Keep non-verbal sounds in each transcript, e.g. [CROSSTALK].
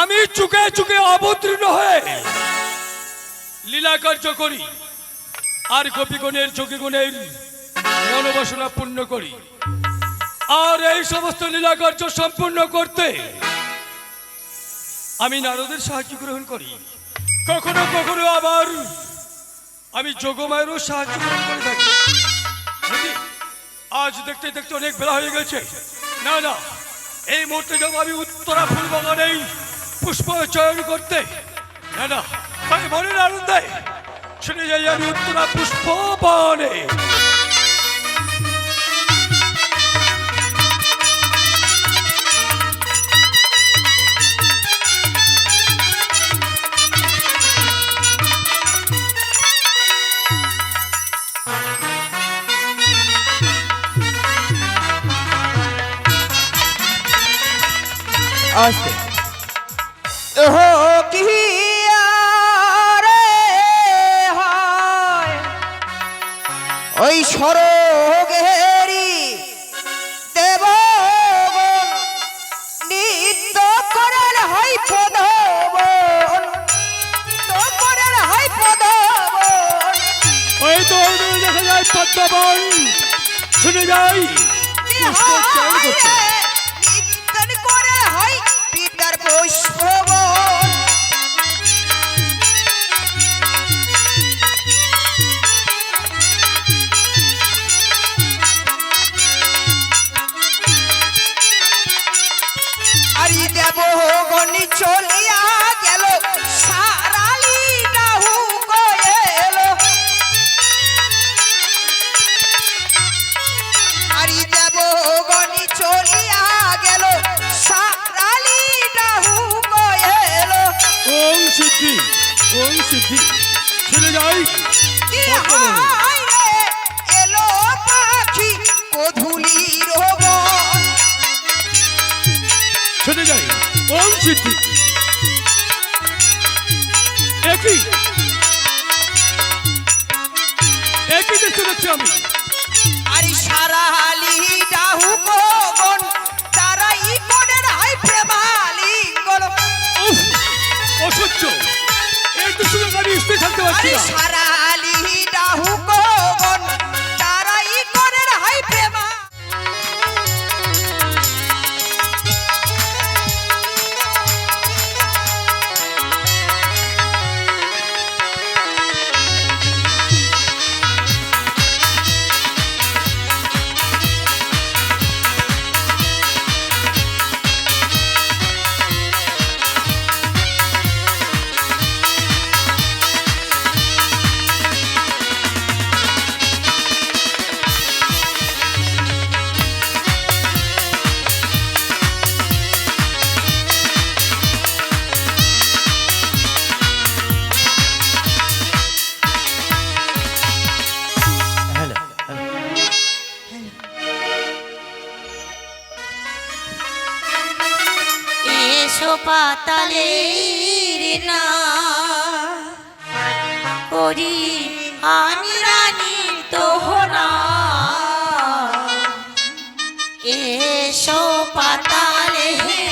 আমি চুকে চুকে অবতীর্ণ হয়ে লীলা কার্য করি, আর গোপীগণের যোগীগণের মনোবাসনা পূর্ণ করি। আর এই সমস্ত লীলা কার্য সম্পূর্ণ করতে আমি নারদের সাহায্য গ্রহণ করি। কখনো কখনো আবার আমি যোগমায়েরও সাহায্য গ্রহণ করে থাকি। আজ দেখতে দেখতে অনেক বেলা হয়ে গেছে। না না এই মুহূর্তে যাব আমি উত্তরা ফুল বাগানেই পুষ্প চয়ন করতে। না না, তাই মনের আনন্দে। শুনে যাই আমি উত্তরা পুষ্প বনে। আসতে ওহো কি ওই সরগেরি দেব নিত্য করেন হয় নিত্য করেন হয় ওই তো ওই দূরে দেখা যায় পদ্মবন। শুনে যাই। পুষ্প চলিয়া গেল সারালি ডাহু গেলো আরি দেব গনি চলিয়া গেল সারালি সিদ্ধি সিদ্ধি যাই কি। হায় এলো পাখি কধুলির সিদ্ধি একই একই দেখতে দেখছি আমি। আরে সারালি ডাহু গগন তারাই কোনের হাই প্রেমালিঙ্গন উফ, অসহ্য। একটু শুনে আমি স্থির থাকতে পারছি না পাতালের না। করি আমি তো তোহরা এসো পাতালের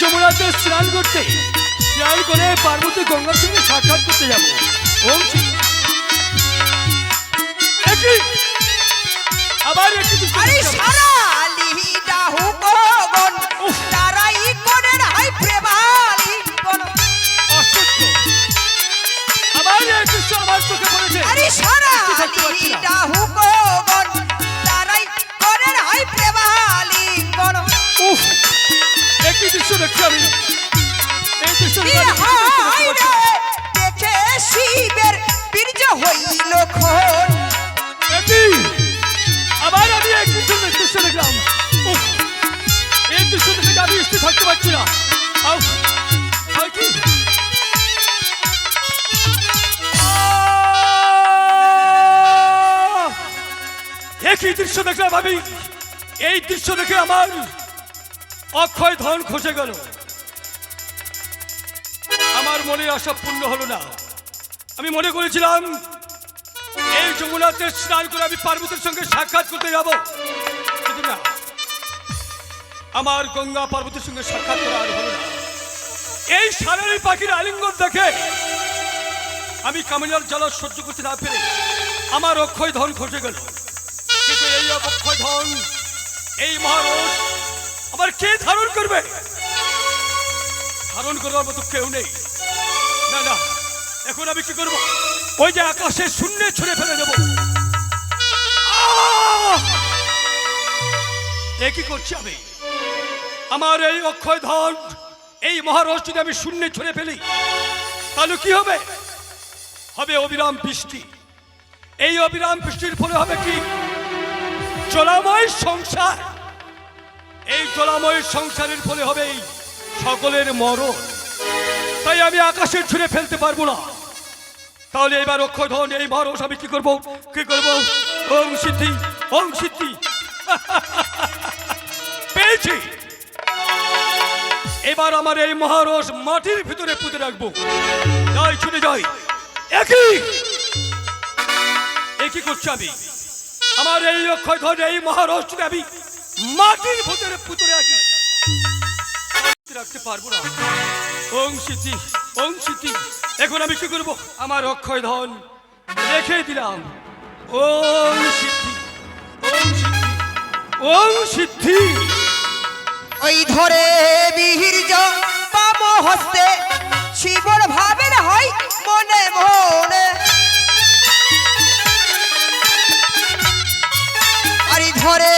যমুনাতে স্নান করতে স্নান করে পার্বতী গঙ্গার সঙ্গে সাক্ষাৎ করতে যাব। ওম আবার আরে। তারাই কোনের হাই প্রেমালি অসত্য। আবার আমার চোখে পড়েছে। আরে সারালি আমি দেখে শিবের বীর্য হইল খন আবার আমি এই দৃশ্য দৃশ্য দেখলাম এই দৃশ্য দেখে আমি স্থির থাকতে পারছি না। কি! একই দৃশ্য দেখলাম আমি। এই দৃশ্য দেখে আমার অক্ষয় ধন খসে গেল। মনের আশা পূর্ণ হলো না। আমি মনে করেছিলাম, এই যমুনাতে স্নান করে আমি পার্বতীর সঙ্গে সাক্ষাৎ করতে যাব। আমার গঙ্গা পার্বতীর সঙ্গে সাক্ষাৎ করা আর হলো এই সারারি পাখির আলিঙ্গন দেখে আমি কামিনার জ্বালা সহ্য করতে না পেরে আমার অক্ষয় ধন খসে গেল। কিন্তু এই অক্ষয় ধন, এই মহারথ আবার কে ধারণ করবে? ধারণ করার মতো কেউ নেই। এখন আমি কি করব? ওই যে আকাশে শূন্যে ছুঁড়ে ফেলে দেব। এ কি করছি আমি? আমার এই অক্ষয় ধন, এই মহারস যদি আমি শূন্যে ছুঁড়ে ফেলি, তাহলে কি হবে? হবে অবিরাম বৃষ্টি। এই অবিরাম বৃষ্টির ফলে হবে কি? জলাময় সংসার। এই জলাময় সংসারের ফলে হবে সকলের মরণ। তাই আমি আকাশে ছুঁড়ে ফেলতে পারব না। তাহলে এবার অক্ষয় ধন এই মহারস আমি কি করব? কি করব? ওম সিদ্ধি ওম সিদ্ধি। [LAUGHS] পেয়েছি। এবার আমার এই মহারস মাটির ভিতরে পুঁতে রাখব। যাই, ছুটে যাই। একই। একই করছি আমি। আমার এই অক্ষয় ধন এই মহারস যদি আমি মাটির ভিতরে পুঁতে রাখি। রাখতে পারব না। ওং সিদ্ধি এখন আমি কি করব? আমার অক্ষয় ধন রেখে দিলাম। ওই ধরে বীর্য পাম হস্তে, শিবর ভাবের হয় মনে মনে। আরে ধরে